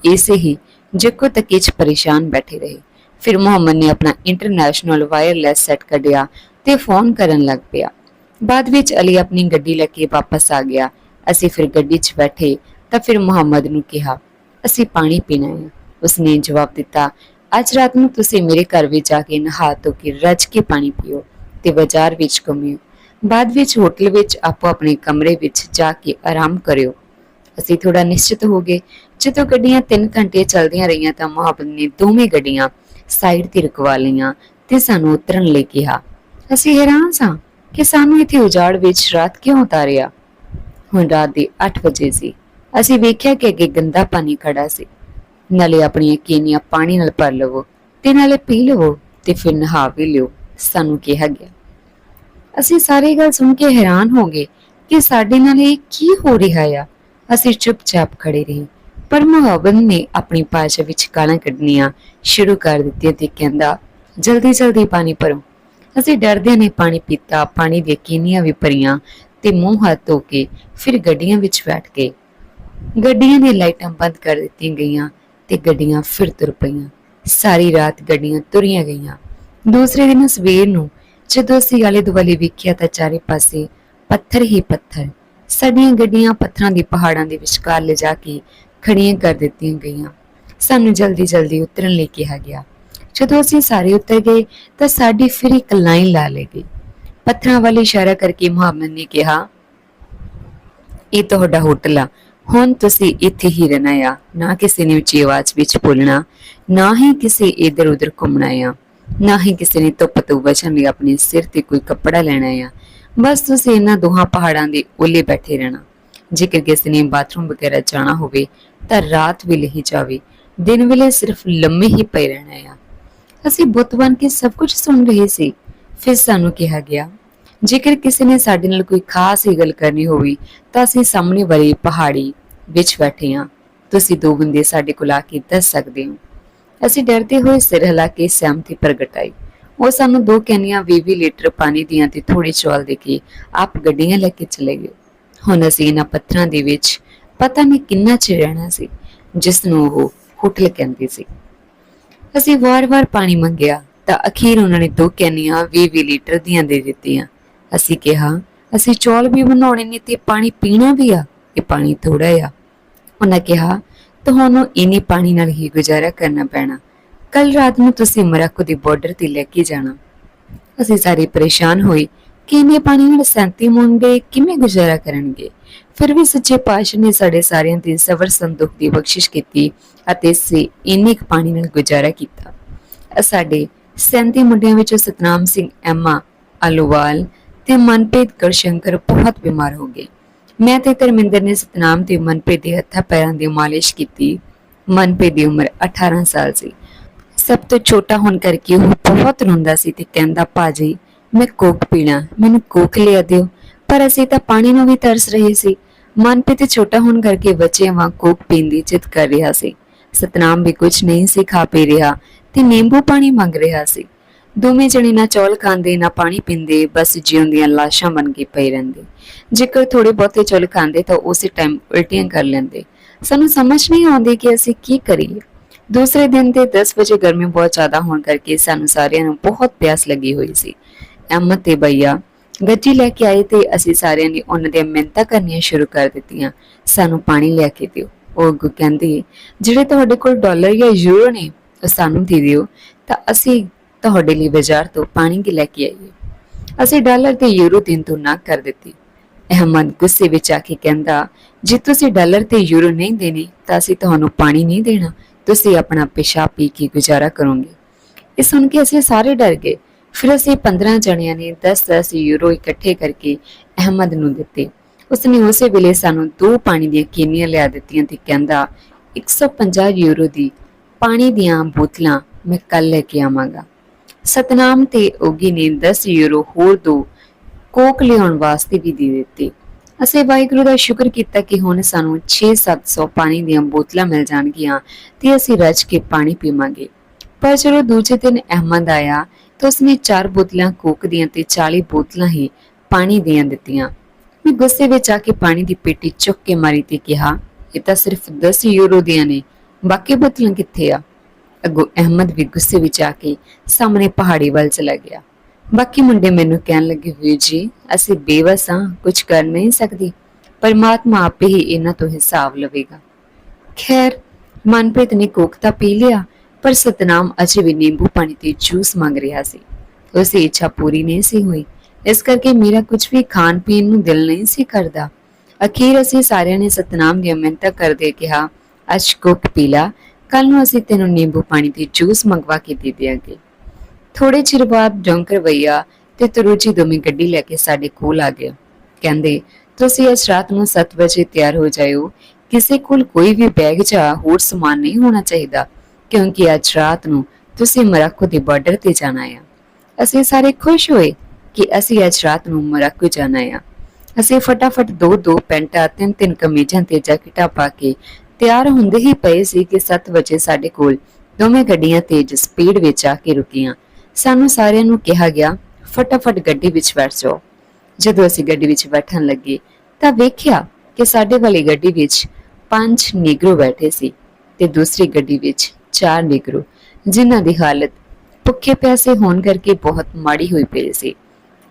ਇਸੇ ਹੀ ਜੱਕੋ ਤੱਕੇ 'ਚ ਪਰੇਸ਼ਾਨ ਬੈਠੇ ਫਿਰ ਮੁਹੰਮਦ ਨੇ ਆਪਣਾ ਇੰਟਰਨੈਸ਼ਨਲ ਵਾਇਰਲੈਸ ਸੈੱਟ ਕੱਢਿਆ ਤੇ ਫੋਨ ਕਰਨ ਲੱਗ ਪਿਆ। ਬਾਅਦ ਵਿੱਚ ਅਲੀ ਆਪਣੀ ਗੱਡੀ ਲੈ ਕੇ ਵਾਪਸ ਆ ਗਿਆ। ਅਸੀਂ ਫਿਰ ਗੱਡੀ 'ਚ ਬੈਠੇ ਤਾਂ ਫਿਰ ਮੁਹੰਮਦ ਨੂੰ ਕਿਹਾ, ਅਸੀਂ ਪਾਣੀ ਪੀਣਾ ਹੈ। ਉਸਨੇ ਜਵਾਬ ਦਿੱਤਾ, ਅੱਜ ਰਾਤ ਨੂੰ ਤੁਸੀਂ ਮੇਰੇ ਘਰ ਵਿੱਚ ਜਾ ਕੇ ਨਹਾ ਧੋ ਕੇ ਰੱਜ ਕੇ ਪਾਣੀ ਪੀਓ ਤੇ ਬਾਜ਼ਾਰ ਵਿੱਚ ਘੁੰਮਿਓ। ਬਾਅਦ ਵਿੱਚ ਹੋਟਲ ਵਿੱਚ ਆਪੋ ਆਪਣੇ ਕਮਰੇ ਵਿੱਚ ਜਾ ਕੇ ਆਰਾਮ ਕਰਿਓ। ਅਸੀਂ ਥੋੜਾ ਨਿਸ਼ਚਿਤ ਹੋ ਗਏ। ਜਦੋਂ ਗੱਡੀਆਂ 3 ਘੰਟੇ ਚੱਲਦੀਆਂ ਰਹੀਆਂ ਤਾਂ ਮੁਹੱਬਤ ਨੇ ਦੋਵੇਂ ਗੱਡੀਆਂ ਸਾਈਡ ਤੇ ਰੁਕਵਾ ਲਈਆਂ ਤੇ ਸਾਨੂੰ ਉਤਰਨ ਲਈ ਕਿਹਾ, ਅਸੀਂ ਹੈਰਾਨ ਸਾਂ ਕਿ ਸਾਨੂੰ ਇੱਥੇ ਉਜਾੜ ਵਿੱਚ ਰਾਤ ਕਿਉਂ ਉਤਾਰਿਆ? ਹੁਣ ਰਾਤ ਦੇ 8 ਵਜੇ ਸੀ। ਅਸੀਂ ਵੇਖਿਆ ਕਿ ਅੱਗੇ ਗੰਦਾ ਪਾਣੀ ਖੜਾ ਸੀ। ਨਾਲੇ ਆਪਣੀਆਂ ਕੇਨੀਆਂ ਪਾਣੀ ਨਾਲ ਭਰ ਲਵੋ ਤੇ ਨਾਲੇ ਪੀ ਲਵੋ ਤੇ ਫਿਰ ਨਹਾ ਵੀ ਲਿਓ, ਸਾਨੂੰ ਕਿਹਾ ਗਿਆ। ਅਸੀਂ ਸਾਰੇ ਗੱਲ ਸੁਣ ਕੇ ਹੈਰਾਨ ਹੋ ਗਏ ਕਿ ਸਾਡੇ ਨਾਲ ਇਹ ਕੀ ਹੋ ਰਿਹਾ ਆ। ਅਸੀਂ ਚੁੱਪਚਾਪ ਖੜੇ ਰਹੇ ਪਰ ਮੁਹੱਬਤ ਨੇ ਆਪਣੀ ਭਾਸ਼ਾ ਵਿੱਚ ਗਾਲਾਂ ਕੱਢਣੀਆਂ ਸ਼ੁਰੂ ਕਰ ਦਿੱਤੀਆਂ ਤੇ ਕਹਿੰਦਾ ਜਲਦੀ ਜਲਦੀ ਪਾਣੀ ਭਰੋ। ਅਸੀਂ ਡਰਦਿਆਂ ਨੇ ਪਾਣੀ ਪੀਤਾ, ਪਾਣੀ ਦੀਆਂ ਕੇਨੀਆਂ ਵੀ ਭਰੀਆਂ ਤੇ ਮੂੰਹ ਹੱਥ ਧੋ ਕੇ ਫਿਰ ਗੱਡੀਆਂ ਵਿੱਚ ਬੈਠ ਗਏ। ਗੱਡੀਆਂ ਦੀਆਂ ਲਾਈਟਾਂ ਬੰਦ ਕਰ ਦਿੱਤੀਆਂ ਗਈਆਂ ਤੇ ਗੱਡੀਆਂ ਫਿਰ ਤੁਰ ਪਈਆਂ। ਸਾਰੀ ਰਾਤ ਗੱਡੀਆਂ ਤੁਰੀਆਂ ਗਈਆਂ। ਦੂਸਰੇ ਦਿਨ ਸਵੇਰ ਨੂੰ ਜਦੋਂ ਅਸੀਂ ਆਲੇ ਦੁਆਲੇ ਵੇਖਿਆ ਤਾਂ ਚਾਰੇ ਪਾਸੇ ਪੱਥਰ ਹੀ ਪੱਥਰ ਸਾਡੀਆਂ ਗੱਡੀਆਂ ਪੱਥਰਾਂ ਦੇ ਪਹਾੜਾਂ ਦੇ ਵਿਚਕਾਰ ਲਿਜਾ ਕੇ ਖੜੀਆਂ ਕਰ ਦਿੱਤੀਆਂ ਗਈਆਂ। ਸਾਨੂੰ ਜਲਦੀ ਜਲਦੀ ਉਤਰਨ ਲਈ ਕਿਹਾ ਗਿਆ। ਜਦੋਂ ਅਸੀਂ ਸਾਰੇ ਉਤਰ ਗਏ ਤਾਂ ਸਾਡੀ ਫਿਰ ਇੱਕ ਲਾਈਨ ਲਾ ਲਈ ਗਈ। ਪੱਥਰਾਂ ਵੱਲ ਇਸ਼ਾਰਾ ਕਰਕੇ ਮੁਹੰਮਦ ਨੇ ਕਿਹਾ, ਇਹ ਤੁਹਾਡਾ ਹੋਟਲ ਆ। ਹੁਣ ਤੁਸੀਂ ਇੱਥੇ ਹੀ ਰਹਿਣਾ ਆ। ਨਾ ਕਿਸੇ ਨੇ ਉੱਚੀ ਆਵਾਜ਼ ਵਿੱਚ ਬੋਲਣਾ, ਨਾ ਹੀ ਕਿਸੇ ਇਧਰ ਉਧਰ ਘੁੰਮਣਾ ਆ। ਨਾ ਹੀ ਕਿਸੇ ਨੇ ਧੁੱਪ ਤੋਂ ਬਚਣ ਲਈ ਆਪਣੇ ਸਿਰ ਤੇ ਕੋਈ ਕੱਪੜਾ ਲੈਣਾ ਆ। ਬਸ ਤੁਸੀਂ ਇਹਨਾਂ ਦੋਹਾਂ ਪਹਾੜਾਂ ਦੇ ਉੱਲੇ ਬੈਠੇ ਰਹਿਣਾ। ਜੇਕਰ ਕਿਸੇ ਨੇ ਬਾਥਰੂਮ ਵਗੈਰਾ ਜਾਣਾ ਹੋਵੇ, ਤਾਂ ਰਾਤ ਵੇਲੇ ਹੀ ਜਾਵੇ। ਦਿਨ ਵੇਲੇ ਸਿਰਫ ਲੰਮੇ ਹੀ ਪਏ ਰਹਿਣਾ ਆ। ਅਸੀਂ ਬੁੱਤ ਬਣ ਕੇ ਸਭ ਕੁਝ ਸੁਣ ਰਹੇ ਸੀ। ਫਿਰ ਸਾਨੂੰ ਕਿਹਾ ਗਿਆ, ਜੇਕਰ ਕਿਸੇ ਨੇ ਸਾਡੇ ਨਾਲ ਕੋਈ ਖਾਸ ਹੀ ਗੱਲ ਕਰਨੀ ਹੋਵੇ, ਤਾਂ ਅਸੀਂ ਸਾਹਮਣੇ ਵਾਲੀ ਪਹਾੜੀ ਵਿੱਚ ਬੈਠੇ ਹਾਂ। ਤੁਸੀਂ ਦੋ ਬੰਦੇ ਸਾਡੇ ਕੋਲ ਆ ਕੇ ਦੱਸ ਸਕਦੇ ਹੋ। ਅਸੀਂ ਡਰਦੇ ਹੋਏ ਸਿਰ ਹਿਲਾ ਕੇ ਸਹਿਮਤੀ ਪ੍ਰਗਟਾਈ ਉਹ ਸਾਨੂੰ ਦੋ ਕੈਨੀਆਂ 20 ਲੀਟਰ ਪਾਣੀ ਦੀਆਂ ਤੇ ਥੋੜੇ ਚੌਲ ਦੇ ਕੇ ਆਪ ਗੱਡੀਆਂ ਲੈ ਕੇ ਚਲੇ ਗਏ। ਹੁਣ ਅਸੀਂ ਇਹਨਾਂ ਪੱਥਰਾਂ ਦੇ ਵਿੱਚ ਪਤਾ ਨਹੀਂ ਕਿੰਨਾ ਚਿਰ ਰਹਿਣਾ ਸੀ, ਜਿਸ ਨੂੰ ਉਹ ਹੋਟਲ ਕਹਿੰਦੇ ਸੀ। ਅਸੀਂ ਵਾਰ-ਵਾਰ ਪਾਣੀ ਮੰਗਿਆ ਤਾਂ ਅਖੀਰ ਉਹਨਾਂ ਨੇ ਦੋ ਕੈਨੀਆਂ 20 ਲੀਟਰ ਦੀਆਂ ਦੇ ਦਿੱਤੀਆਂ। ਅਸੀਂ ਕਿਹਾ, ਅਸੀਂ ਚੌਲ ਵੀ ਬਣਾਉਣੇ ਨੇ ਤੇ ਪਾਣੀ ਪੀਣਾ ਵੀ ਆ, ਇਹ ਪਾਣੀ ਥੋੜਾ ਆ। ਉਹਨਾਂ ਕਿਹਾ, ਤੁਹਾਨੂੰ ਇਨੀ ਪਾਣੀ ਨਾਲ ਹੀ ਗੁਜ਼ਾਰਾ ਕਰਨਾ ਪੈਣਾ। ਕੱਲ ਰਾਤ ਨੂੰ ਤੁਸੀਂ ਮਰਾਕੋ ਦੇ ਬਾਰਡਰ ਤੇ ਲੈ ਕੇ ਜਾਣਾ। ਅਸੀਂ ਸਾਰੇ ਪਰੇਸ਼ਾਨ ਹੋਏ ਕਿ ਇੰਨੇ ਪਾਣੀ ਨਾਲ 37 ਮੁੰਡੇ ਕਿਵੇਂ ਗੁਜ਼ਾਰਾ ਕਰਨਗੇ। ਫਿਰ ਵੀ ਸੱਚੇ ਪਾਤਸ਼ਾਹ ਨੇ ਸਾਡੇ ਸਾਰਿਆਂ ਤੇ ਸਬਰ ਸੰਤੋਖ ਦੀ ਬਖਸ਼ਿਸ਼ ਕੀਤੀ ਅਤੇ ਸੇ ਇੰਨੇ ਕੁ ਪਾਣੀ ਨਾਲ ਗੁਜ਼ਾਰਾ ਕੀਤਾ। ਸਾਡੇ 37 ਮੁੰਡਿਆਂ ਵਿੱਚੋਂ ਸਤਨਾਮ ਸਿੰਘ, ਐਮਾ, ਅਲੋਵਾਲ ਤੇ ਮਨਪ੍ਰੀਤ ਗੜਸ਼ੰਕਰ ਬਹੁਤ ਬਿਮਾਰ ਹੋ ਗਏ। ਮੈਂ ਤੇ ਧਰਮਿੰਦਰ ਨੇ ਸਤਨਾਮ ਤੇ ਮਨਪ੍ਰੀਤ ਦੇ ਹੱਥਾਂ ਪੈਰਾਂ ਦੀ ਮਾਲਿਸ਼ ਕੀਤੀ। ਮਨਪ੍ਰੀਤ ਦੀ ਉਮਰ 18 ਸਾਲ ਸੀ। ਸਭ ਤੋਂ ਛੋਟਾ ਹੋਣ ਕਰਕੇ ਉਹ ਬਹੁਤ ਰੋਂਦਾ ਸੀ ਤੇ ਕਹਿੰਦਾ, ਭਾਜੀ, ਮੈਂ ਕੋਕ ਪੀਣਾ, ਮੈਨੂੰ ਕੋਕ ਲਿਆ ਦਿਓ। ਪਰ ਅਸੀਂ ਤਾਂ ਪਾਣੀ ਨੂੰ ਵੀ ਤਰਸ ਰਹੇ ਸੀ। ਮਨਪ੍ਰੀਤ ਛੋਟਾ ਹੋਣ ਕਰਕੇ ਬੱਚੇ ਵਾਂ ਕੋਕ ਪੀਣ ਦੀ ਜਿੱਦ ਕਰ ਰਿਹਾ ਸੀ। ਸਤਨਾਮ ਵੀ ਕੁਝ ਨਹੀਂ ਸੀ ਖਾ ਪੀ ਰਿਹਾ ਤੇ ਨਿੰਬੂ ਪਾਣੀ ਮੰਗ ਰਿਹਾ ਸੀ। ਦੋਵੇਂ ਜਣੇ ਨਾ ਚੌਲ ਖਾਂਦੇ, ਨਾ ਪਾਣੀ ਪੀਂਦੇ, ਬਸ ਜਿਉਂਦੀਆਂ ਲਾਸ਼ਾਂ ਬਣ ਕੇ ਪਈ ਰਹਿੰਦੇ। ਜੇਕਰ ਥੋੜੇ ਬਹੁਤੇ ਚੌਲ ਖਾਂਦੇ ਤਾਂ ਉਸੇ ਟਾਈਮ ਉਲਟੀਆਂ ਕਰ ਲੈਂਦੇ। ਸਾਨੂੰ ਸਮਝ ਨਹੀਂ ਆਉਂਦੀ ਕਿ ਅਸੀਂ ਕੀ ਕਰੀਏ। ਦੂਸਰੇ ਦਿਨ ਤੇ 10 ਵਜੇ ਗਰਮੀ ਬਹੁਤ ਜ਼ਿਆਦਾ ਹੋਣ ਕਰਕੇ ਸਾਨੂੰ ਸਾਰਿਆਂ ਨੂੰ ਬਹੁਤ ਪਿਆਸ ਲੱਗੀ ਹੋਈ ਸੀ। ਅਹਿਮਦ ਤੇ ਭਈਆ ਗੱਡੀ ਲੈ ਕੇ ਆਏ ਤੇ ਅਸੀਂ ਸਾਰਿਆਂ ਨੇ ਉਹਨਾਂ ਦੀਆਂ ਮਿੰਨਤਾਂ ਕਰਨੀਆਂ ਸ਼ੁਰੂ ਕਰ ਦਿੱਤੀਆਂ। ਸਾਨੂੰ ਪਾਣੀ ਲੈ ਕੇ ਦਿਓ। ਉਹ ਅੱਗੋਂ ਕਹਿੰਦੀ, ਜਿਹੜੇ ਤੁਹਾਡੇ ਕੋਲ ਡਾਲਰ ਜਾਂ ਯੂਰੋ ਨੇ, ਉਹ ਸਾਨੂੰ ਦੇ ਦਿਓ, ਤਾਂ ਅਸੀਂ ਤੁਹਾਡੇ ਲਈ ਬਾਜ਼ਾਰ ਤੋਂ ਪਾਣੀ ਕੀ ਲੈ ਕੇ ਆਈਏ। ਅਸੀਂ ਡਾਲਰ ਤੇ ਯੂਰੋ ਦੇਣ ਤੋਂ ਨਾ ਕਰ ਦਿੱਤੀ। ਅਹਿਮਦ ਗੁੱਸੇ ਵਿੱਚ ਆ ਕੇ ਕਹਿੰਦਾ, ਜੇ ਤੁਸੀਂ ਡਾਲਰ ਤੇ ਯੂਰੋ ਨਹੀਂ ਦੇਣੇ, ਤਾਂ ਅਸੀਂ ਤੁਹਾਨੂੰ ਪਾਣੀ ਨਹੀਂ ਦੇਣਾ। ਤੁਸੀਂ ਆਪਣਾ ਪਿਸ਼ਾਬ ਪੀ ਕੇ ਗੁਜ਼ਾਰਾ ਕਰੋਗੇ। ਇਹ ਸੁਣ ਕੇ ਅਸੀਂ ਸਾਰੇ ਡਰ ਗਏ। ਫਿਰ ਅਸੀਂ 15 ਜਣਿਆਂ ਨੇ 10-10 ਯੂਰੋ ਇਕੱਠੇ ਕਰਕੇ ਅਹਿਮਦ ਨੂੰ ਦਿੱਤੇ। ਉਸਨੇ ਉਸੇ ਵੇਲੇ ਸਾਨੂੰ ਦੋ ਪਾਣੀ ਦੀਆਂ ਕੇਨੀਆਂ ਲਿਆ ਦਿੱਤੀਆਂ ਤੇ ਕਹਿੰਦਾ 150 ਯੂਰੋ ਦੀ ਪਾਣੀ ਦੀਆਂ ਬੋਤਲਾਂ ਮੈਂ ਕੱਲ ਲੈ ਕੇ ਆਵਾਂਗਾ। ਸਤਨਾਮ ਤੇ ਓਗੀ ਨੇ 10 ਯੂਰੋ ਹੋਰ ਦੋ ਕੋਕ ਲਿਆਉਣ ਵਾਸਤੇ ਵੀ ਦੇ ਦਿੱਤੇ। ਅਸੀਂ ਵਾਹਿਗੁਰੂ ਦਾ ਸ਼ੁਕਰ ਕੀਤਾ ਕਿ ਹੁਣ ਸਾਨੂੰ 6-700 ਪਾਣੀ ਦੀਆਂ ਬੋਤਲਾਂ ਮਿਲ ਜਾਣਗੀਆਂ ਤੇ ਅਸੀਂ ਰੱਜ ਕੇ ਪਾਣੀ ਪੀਵਾਂਗੇ। ਪਰ ਜਦੋਂ ਦੂਜੇ ਦਿਨ ਅਹਿਮਦ ਆਇਆ ਤਾਂ ਉਸਨੇ 4 ਬੋਤਲਾਂ ਕੋਕ ਦੀਆਂ ਤੇ 40 ਬੋਤਲਾਂ ਹੀ ਪਾਣੀ ਦੀਆਂ ਦਿੱਤੀਆਂ। ਮੈਂ ਗੁੱਸੇ ਵਿੱਚ ਆ ਕੇ ਪਾਣੀ ਦੀ ਪੇਟੀ ਚੁੱਕ ਕੇ ਮਾਰੀ ਤੇ ਕਿਹਾ, ਇਹ ਤਾਂ ਸਿਰਫ 10 ਯੂਰੋ ਦੀਆਂ ਨੇ, ਬਾਕੀ ਬੋਤਲਾਂ ਕਿੱਥੇ ਆ? ਅੱਗੋਂ ਅਹਿਮਦ ਵੀ ਗੁੱਸੇ ਵਿੱਚ ਆ ਕੇ ਸਾਹਮਣੇ ਪਹਾੜੀ ਵੱਲ ਚਲਾ ਗਿਆ। ਬਾਕੀ ਮੁੰਡੇ ਮੈਨੂੰ ਕਹਿਣ ਲੱਗੇ ਹੋਏ ਜੀ, ਅਸੀਂ ਬੇਵਸ ਹਾਂ ਕੁਝ ਕਰ ਨਹੀਂ ਸਕਦੇ। ਪਰਮਾਤਮਾ ਆਪੇ ਹੀ ਇਹਨਾਂ ਤੋਂ ਹਿਸਾਬ ਲਵੇਗਾ। ਖੈਰ, ਮਨਪ੍ਰੀਤ ਨੇ ਕੋਕ ਤਾਂ ਪੀ ਲਿਆ, ਪਰ ਸਤਨਾਮ ਅਜੇ ਵੀ ਨਿੰਬੂ ਪਾਣੀ ਤੇ ਜੂਸ ਮੰਗ ਰਿਹਾ ਸੀ। ਉਸ ਦੀ ਇੱਛਾ ਪੂਰੀ ਨਹੀਂ ਸੀ ਹੋਈ। ਇਸ ਕਰਕੇ ਮੇਰਾ ਕੁਝ ਵੀ ਖਾਣ ਪੀਣ ਨੂੰ ਦਿਲ ਨਹੀਂ ਸੀ ਕਰਦਾ। ਅਖੀਰ ਅਸੀਂ ਸਾਰਿਆਂ ਨੇ ਸਤਨਾਮ ਦੀ ਮਿਹਨਤ ਕਰਦੇ ਕਿਹਾ, ਅੱਜ ਕੋਕ ਪੀ ਲਾ ਕੱਲ ਨੂੰ ਅਸੀਂ ਤੈਨੂੰ ਨਿੰਬੂ ਪਾਣੀ ਤੇ ਜੂਸ ਮੰਗਵਾ ਕੇ ਦੇ ਦਿਆਂਗੇ। ਥੋੜੇ ਚਿਰ ਬਾਅਦ ਡੌਂਕਰ ਭਈਆ ਤੇ ਤਰੁਜੀ ਦੋਵੇਂ ਗੱਡੀ ਲੈ ਕੇ ਸਾਡੇ ਕੋਲ ਆ ਗਏ। ਕਹਿੰਦੇ, ਤੁਸੀਂ ਅੱਜ ਰਾਤ ਨੂੰ 7 ਵਜੇ ਤਿਆਰ ਹੋ ਜਾਇਓ। ਕਿਸੇ ਕੋਲ ਕੋਈ ਵੀ ਬੈਗ ਜਾਂ ਹੋਰ ਸਮਾਨ ਨਹੀਂ ਹੋਣਾ ਚਾਹੀਦਾ, ਕਿਉਂਕਿ ਅੱਜ ਰਾਤ ਨੂੰ ਤੁਸੀਂ ਮਰਾਕੋ ਦੇ ਬਾਰਡਰ ਤੇ ਜਾਣਾ ਹੈ ਅਸੀਂ ਸਾਰੇ ਖੁਸ਼ ਹੋਏ ਕਿ ਅਸੀਂ ਅੱਜ ਰਾਤ ਨੂੰ ਮਰਾਕੋ ਜਾਣਾ ਹੈ ਅਸੀਂ ਫਟਾਫਟ ਦੋ ਦੋ ਪੈਂਟਾਂ, ਤਿੰਨ ਤਿੰਨ ਕਮੀਜ਼ਾਂ ਤੇ ਜੈਕਟਾਂ ਪਾ ਕੇ ਤਿਆਰ ਹੁੰਦੇ ਹੀ ਪਏ ਸੀ ਕਿ 7 ਵਜੇ ਸਾਡੇ ਕੋਲ ਦੋਵੇਂ ਗੱਡੀਆਂ ਤੇਜ਼ ਸਪੀਡ ਵਿੱਚ ਆ ਕੇ ਰੁਕੀਆਂ। ਸਾਨੂੰ ਸਾਰਿਆਂ ਨੂੰ ਕਿਹਾ ਗਿਆ, ਫਟਾਫਟ ਗੱਡੀ ਵਿੱਚ ਬੈਠ ਜਾਓ। ਜਦੋਂ ਅਸੀਂ ਗੱਡੀ ਵਿੱਚ ਬੈਠਣ ਲੱਗੇ, ਤਾਂ ਵੇਖਿਆ ਕਿ ਸਾਡੇ ਵਾਲੀ ਗੱਡੀ ਵਿੱਚ ਪੰਜ ਨੀਗਰੋ ਬੈਠੇ ਸੀ ਤੇ ਦੂਸਰੀ ਗੱਡੀ ਵਿੱਚ ਚਾਰ ਨੀਗਰੋ, ਜਿਨ੍ਹਾਂ ਦੀ ਹਾਲਤ ਭੁੱਖੇ ਪਿਆਸੇ ਹੋਣ ਕਰਕੇ ਬਹੁਤ ਮਾੜੀ ਹੋਈ ਪਈ ਸੀ।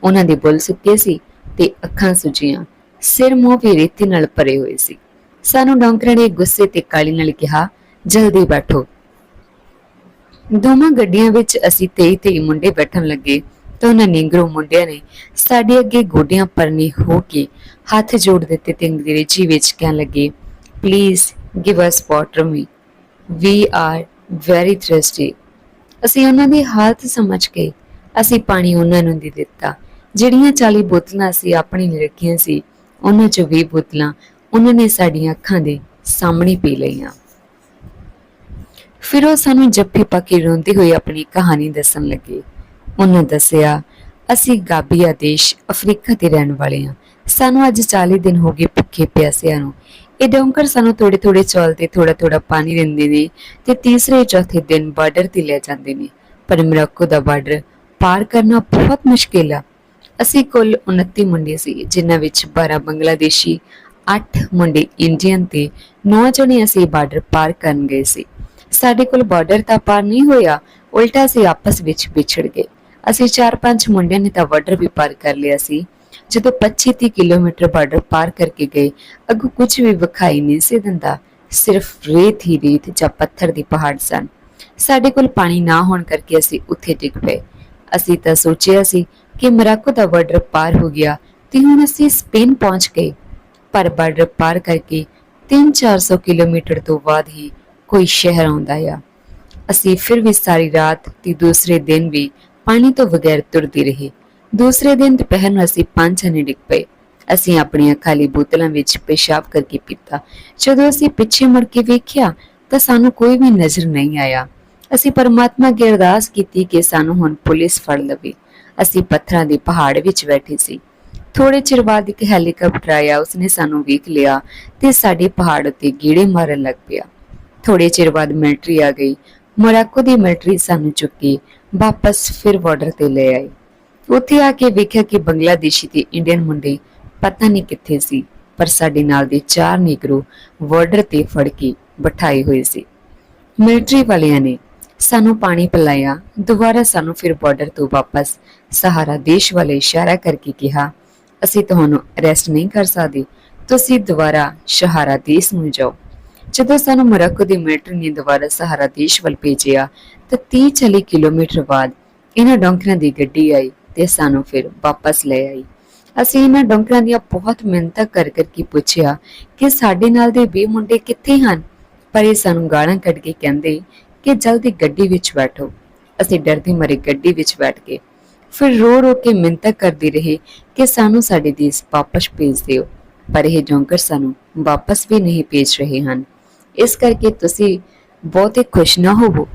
ਉਹਨਾਂ ਦੇ ਬੁੱਲ ਸੁੱਕੇ ਸੀ ਤੇ ਅੱਖਾਂ ਸੁਜੀਆਂ, ਸਿਰ ਮੂੰਹ ਵੀ ਰੇਤੀ ਨਾਲ ਭਰੇ ਹੋਏ ਸੀ। ਸਾਨੂੰ ਡੌਂਕਰਾਂ ਨੇ ਗੁੱਸੇ ਤੇ ਕਾਲੀ ਨਾਲ ਕਿਹਾ, ਜਲਦੀ ਬੈਠੋ। ਦੋਵਾਂ ਗੱਡੀਆਂ ਵਿੱਚ ਅਸੀਂ 23 23 ਮੁੰਡੇ ਬੈਠਣ ਲੱਗੇ ਤਾਂ ਉਹਨਾਂ ਨਿੰਗਰੋ ਮੁੰਡਿਆਂ ਨੇ ਸਾਡੇ ਅੱਗੇ ਗੋਡਿਆਂ ਪਰਨੀ ਹੋ ਕੇ ਹੱਥ ਜੋੜ ਦਿੱਤੇ ਤੇ ਅੰਗਰੇਜ਼ੀ ਵਿੱਚ ਕਹਿਣ ਲੱਗੇ please give us water me we are very thirsty ਅਸੀਂ ਉਹਨਾਂ ਦੀ ਹਾਲਤ ਸਮਝ ਕੇ ਅਸੀਂ ਪਾਣੀ ਉਹਨਾਂ ਨੂੰ ਦੇ ਦਿੱਤਾ। ਜਿਹੜੀਆਂ 40 ਬੋਤਲਾਂ ਅਸੀਂ ਆਪਣੀ ਲਈ ਰੱਖੀਆਂ ਸੀ, ਉਹਨਾਂ ਚੋਂ 20 ਬੋਤਲਾਂ ਉਹਨਾਂ ਨੇ ਸਾਡੀਆਂ ਅੱਖਾਂ ਦੇ ਸਾਹਮਣੇ ਪੀ ਲਈਆਂ। ਫਿਰ ਉਹ ਸਾਨੂੰ ਜੱਫੀ ਪਾ ਕੇ ਰੋਂਦੀ ਹੋਈ ਆਪਣੀ ਕਹਾਣੀ ਦੱਸਣ ਲੱਗੇ। ਉਹਨਾਂ ਦੱਸਿਆ, ਅਸੀਂ ਗਾਬੀਆ ਦੇਸ਼ ਅਫਰੀਕਾ ਦੇ ਰਹਿਣ ਵਾਲੇ ਹਾਂ। ਸਾਨੂੰ ਅੱਜ 40 ਦਿਨ ਹੋ ਗਏ ਭੁੱਖੇ ਪਿਆਸਿਆਂ ਨੂੰ। ਇਹ ਡੋਂਕਰ ਸਾਨੂੰ ਥੋੜੇ ਥੋੜੇ ਚੌਲ ਤੇ ਥੋੜਾ ਥੋੜਾ ਪਾਣੀ ਦਿੰਦੇ ਨੇ ਤੇ ਤੀਸਰੇ ਚੌਥੇ ਦਿਨ ਬਾਰਡਰ ਤੇ ਲੈ ਜਾਂਦੇ ਨੇ। ਪਰ ਮੋਰੋਕੋ ਦਾ ਬਾਰਡਰ ਪਾਰ ਕਰਨਾ ਬਹੁਤ ਮੁਸ਼ਕਿਲ ਆ। ਅਸੀਂ ਕੁੱਲ 29 ਮੁੰਡੇ ਸੀ, ਜਿਨ੍ਹਾਂ ਵਿੱਚ 12 ਬੰਗਲਾਦੇਸ਼ੀ 8 ਮੁੰਡੇ ਇੰਡੀਅਨ ਤੇ 9 ਜਣੇ ਅਸੀਂ ਬਾਰਡਰ ਪਾਰ ਕਰਨ ਗਏ ਸੀ। ਸਾਡੇ ਕੋਲ ਬਾਰਡਰ ਤਾਂ ਪਾਰ ਨਹੀਂ ਹੋਇਆ, ਉਲਟਾ ਅਸੀਂ ਆਪਸ ਵਿੱਚ ਵਿਛੜ ਗਏ। ਅਸੀਂ 4-5 ਮੁੰਡਿਆਂ ਨੇ ਤਾਂ ਬਾਰਡਰ ਵੀ ਪਾਰ ਕਰ ਲਿਆ ਸੀ। ਜਦੋਂ 25-30 ਕਿਲੋਮੀਟਰ ਬਾਰਡਰ ਪਾਰ ਕਰਕੇ ਗਏ, ਅੱਗੋਂ ਕੁਝ ਵੀ ਵਿਖਾਈ ਨਹੀਂ ਸੀ ਦਿੰਦਾ, ਸਿਰਫ ਰੇਤ ਹੀ ਰੇਤ ਜਾਂ ਪੱਥਰ ਦੀ ਪਹਾੜ ਸਨ। ਸਾਡੇ ਕੋਲ ਪਾਣੀ ਨਾ ਹੋਣ ਕਰਕੇ ਅਸੀਂ ਉੱਥੇ ਡਿੱਗ ਪਏ। ਅਸੀਂ ਤਾਂ ਸੋਚਿਆ ਸੀ ਕਿ ਮਰਾਕੋ ਦਾ ਬਾਰਡਰ ਪਾਰ ਹੋ ਗਿਆ ਤੇ ਹੁਣ ਅਸੀਂ ਸਪੇਨ ਪਹੁੰਚ ਗਏ। ਪਰ ਬਾਰਡਰ ਪਾਰ ਕਰਕੇ 3-400 ਕਿਲੋਮੀਟਰ ਤੋਂ ਬਾਅਦ ਹੀ ਕੋਈ ਸ਼ਹਿਰ ਆਉਂਦਾ ਆ। ਅਸੀਂ ਫਿਰ ਵੀ ਸਾਰੀ ਰਾਤ ਤੇ ਦੂਸਰੇ ਦਿਨ ਵੀ ਪਾਣੀ ਤੋਂ ਬਗੈਰ ਤੁਰਦੀ ਰਹੀ। ਦੂਸਰੇ ਦਿਨ ਦੁਪਹਿਰ ਨੂੰ ਅਸੀਂ ਪੰਜ ਜਣੇ ਡਿੱਗ ਪਏ। ਅਸੀਂ ਆਪਣੀਆਂ ਖਾਲੀ ਬੋਤਲਾਂ ਵਿੱਚ ਪਿਸ਼ਾਬ ਕਰਕੇ ਪੀਤਾ। ਜਦੋਂ ਅਸੀਂ ਪਿੱਛੇ ਮੁੜ ਕੇ ਵੇਖਿਆ ਤਾਂ ਸਾਨੂੰ ਕੋਈ ਵੀ ਨਜ਼ਰ ਨਹੀਂ ਆਇਆ। ਅਸੀਂ ਪਰਮਾਤਮਾ ਅੱਗੇ ਅਰਦਾਸ ਕੀਤੀ ਕਿ ਸਾਨੂੰ ਹੁਣ ਪੁਲਿਸ ਫੜ ਲਵੇ। ਅਸੀਂ ਪੱਥਰਾਂ ਦੇ ਪਹਾੜ ਵਿੱਚ ਬੈਠੇ ਸੀ। ਥੋੜੇ ਚਿਰ ਬਾਅਦ ਇੱਕ ਹੈਲੀਕਾਪਟਰ ਆਇਆ। ਉਸਨੇ ਸਾਨੂੰ ਵੇਖ ਲਿਆ ਤੇ ਸਾਡੇ ਪਹਾੜ ਉੱਤੇ ਗੀੜੇ ਮਾਰਨ ਲੱਗ ਪਿਆ। ਥੋੜੇ ਚਿਰ ਬਾਅਦ ਮਿਲਟਰੀ ਆ ਗਈ। ਮੋਰਾਕੋ ਦੀ ਮਿਲਟਰੀ ਸਾਨੂੰ ਚੁੱਕੀ। ਵਾਪਸ ਫਿਰ ਬਾਰਡਰ ਤੇ ਲੈ ਆਈ। ਉੱਥੇ ਆ ਕੇ ਵੇਖਿਆ ਕਿ ਬੰਗਲਾਦੇਸ਼ੀ ਤੇ ਇੰਡੀਅਨ ਮੁੰਡੇ ਪਤਾ ਨਹੀਂ ਕਿੱਥੇ ਸੀ, ਪਰ ਸਾਡੇ ਨਾਲ ਦੇ ਚਾਰ ਨਿਗਰੋ ਬਾਰਡਰ ਤੇ ਫੜ ਕੇ ਬਿਠਾਏ ਹੋਏ ਸੀ। ਮਿਲਟਰੀ ਵਾਲਿਆਂ ਨੇ ਸਾਨੂੰ ਪਾਣੀ ਪਿਲਾਇਆ। ਦੁਬਾਰਾ ਸਾਨੂੰ ਫਿਰ ਬਾਰਡਰ ਤੋਂ ਵਾਪਸ ਸਹਾਰਾ ਦੇਸ਼ ਵੱਲ ਇਸ਼ਾਰਾ ਕਰਕੇ ਕਿਹਾ, ਅਸੀਂ ਤੁਹਾਨੂੰ ਅਰੈਸਟ ਨਹੀਂ ਕਰ ਸਕਦੇ। ਤੁਸੀਂ ਦੁਬਾਰਾ ਸਹਾਰਾ ਦੇਸ਼ ਨੂੰ ਜਾਓ। ਜਦੋਂ ਸਾਨੂੰ ਮੋਰੋਕੋ ਦੀ ਮਿਲਟਰੀ ਨੇ ਦੁਬਾਰਾ ਸਹਾਰਾ ਦੇਸ਼ ਵੱਲ ਭੇਜਿਆ, ਤਾਂ 30-40 ਕਿਲੋਮੀਟਰ ਬਾਅਦ ਇਹਨਾਂ ਡੌਂਕਰਾਂ ਦੀ ਗੱਡੀ ਆਈ ਤੇ ਸਾਨੂੰ ਫਿਰ ਵਾਪਸ ਲੈ ਆਈ। ਅਸੀਂ ਇਹਨਾਂ ਡੌਂਕਰਾਂ ਦੀਆਂ ਬਹੁਤ ਮਿਹਨਤਾਂ ਕਰ ਕਰ ਕੇ ਪੁੱਛਿਆ ਕਿ ਸਾਡੇ ਨਾਲ ਦੇ 20 ਮੁੰਡੇ ਕਿੱਥੇ ਹਨ? ਪਰ ਇਹ ਸਾਨੂੰ ਗਾਲਾਂ ਕੱਢ ਕੇ ਕਹਿੰਦੇ ਕਿ ਜਲਦੀ ਗੱਡੀ ਵਿੱਚ ਬੈਠੋ। ਅਸੀਂ ਡਰਦੇ ਮਰੇ ਗੱਡੀ ਵਿੱਚ ਬੈਠ ਗਏ। ਫਿਰ ਰੋ ਰੋ ਕੇ ਮਿੰਤਾ ਕਰਦੇ ਰਹੇ ਕਿ ਸਾਨੂੰ ਸਾਡੇ ਦੇਸ਼ ਵਾਪਸ ਭੇਜ ਦਿਓ। ਪਰ ਇਹ ਜੌਂਕਰ ਸਾਨੂੰ ਵਾਪਸ ਵੀ ਨਹੀਂ ਭੇਜ ਰਹੇ ਹਨ। ਇਸ ਕਰਕੇ ਤੁਸੀਂ ਬਹੁਤੇ ਖੁਸ਼ ਨਾ ਹੋਵੋ।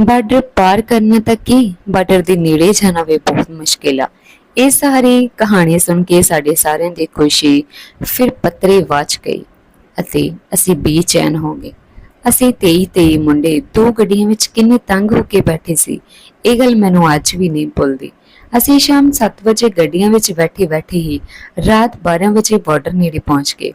ਬਾਰਡਰ ਪਾਰ ਕਰਨਾ ਤਾਂ ਕੀ ਬਾਰਡਰ ਦੇ ਨੇੜੇ ਜਾਣਾ ਵੀ ਬਹੁਤ ਮੁਸ਼ਕਿਲ ਆ। ਇਹ ਸਾਰੀ ਕਹਾਣੀ ਸੁਣ ਕੇ ਸਾਡੇ ਸਾਰਿਆਂ ਦੀ ਖੁਸ਼ੀ ਫਿਰ ਪੱਤਰੇ ਵਾਚ ਗਈ ਅਤੇ ਅਸੀਂ ਬੇਚੈਨ ਹੋ ਗਏ। ਅਸੀਂ 23 23 ਮੁੰਡੇ ਦੋ ਗੱਡੀਆਂ ਵਿੱਚ ਕਿੰਨੇ ਤੰਗ ਹੋ ਕੇ ਬੈਠੇ ਸੀ, ਇਹ ਗੱਲ ਮੈਨੂੰ ਅੱਜ ਵੀ ਨਹੀਂ ਭੁੱਲਦੀ। ਅਸੀਂ ਸ਼ਾਮ 7 ਵਜੇ ਗੱਡੀਆਂ ਵਿੱਚ ਬੈਠੇ ਬੈਠੇ ਹੀ ਰਾਤ 12 ਵਜੇ ਬਾਰਡਰ ਨੇੜੇ ਪਹੁੰਚ ਗਏ।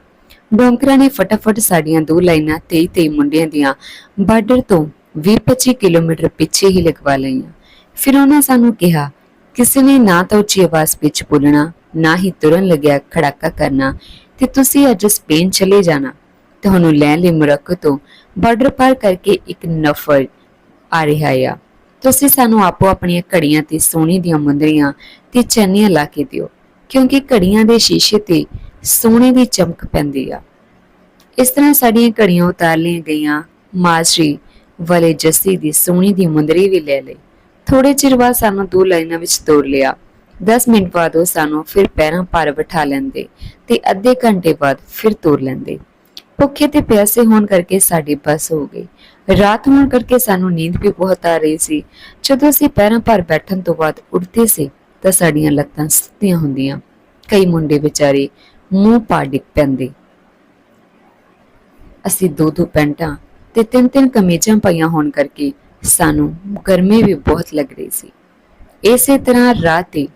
ਡੋਂਕਰਾਂ ਨੇ ਫਟਾਫਟ ਸਾਡੀਆਂ ਦੋ ਲਾਈਨਾਂ 23 23 ਮੁੰਡਿਆਂ ਦੀਆਂ ਬਾਰਡਰ ਤੋਂ 20-25 ਕਿਲੋਮੀਟਰ ਪਿੱਛੇ ਹੀ ਲਗਵਾ ਲਈਆਂ। ਫਿਰ ਉਹਨਾਂ ਸਾਨੂੰ ਕਿਹਾ, ਕਿਸੇ ਨੇ ਨਾ ਤਾਂ ਉੱਚੀ ਆਵਾਜ਼ ਵਿੱਚ ਬੋਲਣਾ, ਨਾ ਹੀ ਤੁਰਨ ਲੱਗਿਆ ਖੜਾਕਾ ਕਰਨਾ ਤੇ ਤੁਸੀਂ ਅੱਜ ਸਪੇਨ ਚਲੇ ਜਾਣਾ। ਤੁਹਾਨੂੰ ਲੈਣ ਲਈ ਮੋਰੋਕੋ ਤੋਂ ਬਾਰਡਰ ਪਾਰ ਕਰਕੇ ਇੱਕ ਨਫਰ ਆ ਰਿਹਾ ਆ। ਤੁਸੀਂ ਸਾਨੂੰ ਆਪੋ ਆਪਣੀਆਂ ਘੜੀਆਂ ਤੇ ਸੋਨੇ ਦੀਆਂ ਮੁੰਦਰੀਆਂ ਤੇ ਚੰਨੀਆਂ ਲਾ ਕੇ ਦਿਓ, ਕਿਉਂਕਿ ਘੜੀਆਂ ਦੇ ਸ਼ੀਸ਼ੇ ਤੇ ਸੋਨੇ ਦੀ ਚਮਕ ਪੈਂਦੀ ਆ। ਇਸ ਤਰ੍ਹਾਂ ਸਾਡੀਆਂ ਘੜੀਆਂ ਉਤਾਰ ਲਈਆਂ ਗਈਆਂ। ਮਾਜਰੀ ਵਾਲੇ ਜੱਸੀ ਦੀ ਸੋਨੇ ਦੀ ਮੁੰਦਰੀ ਵੀ ਲੈ ਲਈ। ਥੋੜੇ ਚਿਰ ਬਾਅਦ ਸਾਨੂੰ ਦੋ ਲਾਈਨਾਂ ਵਿੱਚ ਤੋੜ ਲਿਆ। 10 ਮਿੰਟ ਬਾਅਦ ਉਹ ਸਾਨੂੰ ਫਿਰ ਪੈਰਾਂ ਭਾਰ ਬਿਠਾ ਲੈਂਦੇ ਤੇ ਅੱਧੇ ਘੰਟੇ ਬਾਅਦ ਫਿਰ ਤੋੜ ਲੈਂਦੇ। ਭੁੱਖੇ ਤੇ ਪਿਆਸੇ ਹੋਣ ਕਰਕੇ ਸਾਡੀ ਬੱਸ ਹੋ ਗਈ। ਰਾਤ ਹੋਣ ਕਰਕੇ ਸਾਨੂੰ ਨੀਂਦ ਵੀ ਬਹੁਤ ਆ ਰਹੀ ਸੀ। ਜਦੋਂ ਅਸੀਂ ਪੈਰਾਂ ਭਾਰ ਬੈਠਣ ਤੋਂ ਬਾਅਦ ਉੱਠਦੇ ਸੀ ਤਾਂ ਸਾਡੀਆਂ ਲੱਤਾਂ ਸੁੱਤੀਆਂ ਹੁੰਦੀਆਂ। ਕਈ ਮੁੰਡੇ ਵਿਚਾਰੇ ਮੂੰਹ ਪਾ ਡਿੱਗ ਪੈਂਦੇ। ਅਸੀਂ ਦੋ ਦੋ ਪੈਂਟਾਂ ਤੇ ਤਿੰਨ ਤਿੰਨ ਕਮੀਜ਼ਾਂ ਪਾਈਆਂ ਹੋਣ ਕਰਕੇ ਸਾਨੂੰ ਗਰਮੀ ਵੀ ਬਹੁਤ ਲੱਗ ਰਹੀ ਸੀ। ਇਸੇ ਤਰ੍ਹਾਂ ਰਾਤ ਦੇ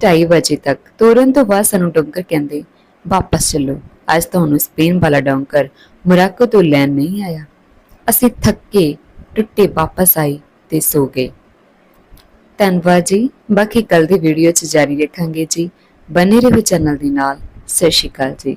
2:30 ਵਜੇ ਤੱਕ ਤੁਰਨ ਤੋਂ ਬਾਅਦ ਸਾਨੂੰ ਡੋਂਕਰ ਕਹਿੰਦੇ, ਵਾਪਸ ਚੱਲੋ, ਅੱਜ ਤੁਹਾਨੂੰ ਸਪੇਨ ਵਾਲਾ ਡੋਂਕਰ ਮੋਰਾਕੋ ਤੋਂ ਲੈਣ ਨਹੀਂ ਆਇਆ। ਅਸੀਂ ਥੱਕੇ ਟੁੱਟੇ ਵਾਪਸ ਆਏ ਤੇ ਸੋ ਗਏ। ਧੰਨਵਾਦ ਜੀ, ਬਾਕੀ ਕੱਲ ਦੀ ਵੀਡੀਓ ਚ ਜਾਰੀ ਰੱਖਾਂਗੇ ਜੀ। ਬਨੇ ਰਹੋ ਚੈਨਲ ਦੇ ਨਾਲ। ਸਤਿ ਸ਼੍ਰੀ ਅਕਾਲ ਜੀ।